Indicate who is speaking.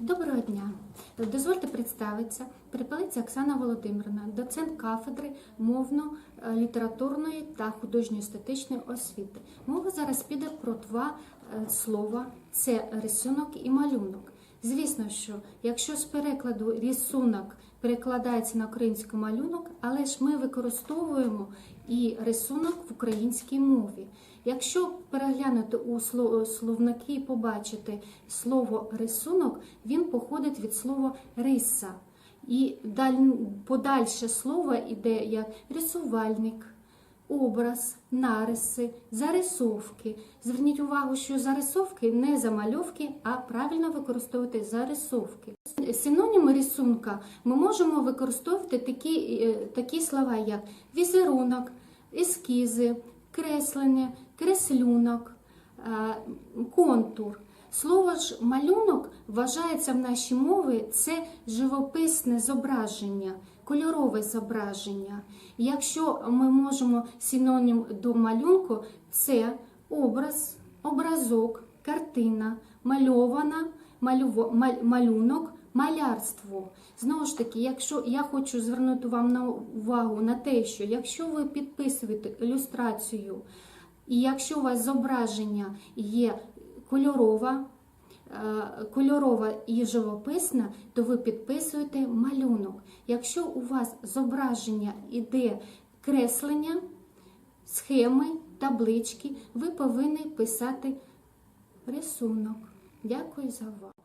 Speaker 1: Доброго дня! Дозвольте представитися. Перепелиця Оксана Володимирівна, доцент кафедри мовно-літературної та художньо-естетичної освіти. Мова зараз піде про два е, слова: це рисунок і малюнок. Звісно, що якщо з перекладу рисунок перекладається на українську малюнок, але ж ми використовуємо і рисунок в українській мові. Якщо переглянути у словники і побачити слово рисунок, він походить від слова риса. І подальше слово йде як рисувальник, образ, нариси, зарисовки. Зверніть увагу, що зарисовки не замальовки, а правильно використовувати зарисовки. Синоніми рисунка ми можемо використовувати такі, е, такі слова, як візерунок, ескізи, креслення, креслюнок, е, контур. Слово ж малюнок вважається в нашій мові це живописне зображення, кольорове зображення. Якщо ми можемо синонім до малюнку, це образ, образок, картина, мальована, малюво- малюнок, малярство. Знову ж таки, якщо я хочу звернути вам на увагу на те, що якщо ви підписуєте ілюстрацію, і якщо у вас зображення є кольорова, е, кольорова і живописна, то ви підписуєте малюнок. Якщо у вас зображення іде креслення, схеми, таблички, ви повинні писати рисунок. Дякую за увагу.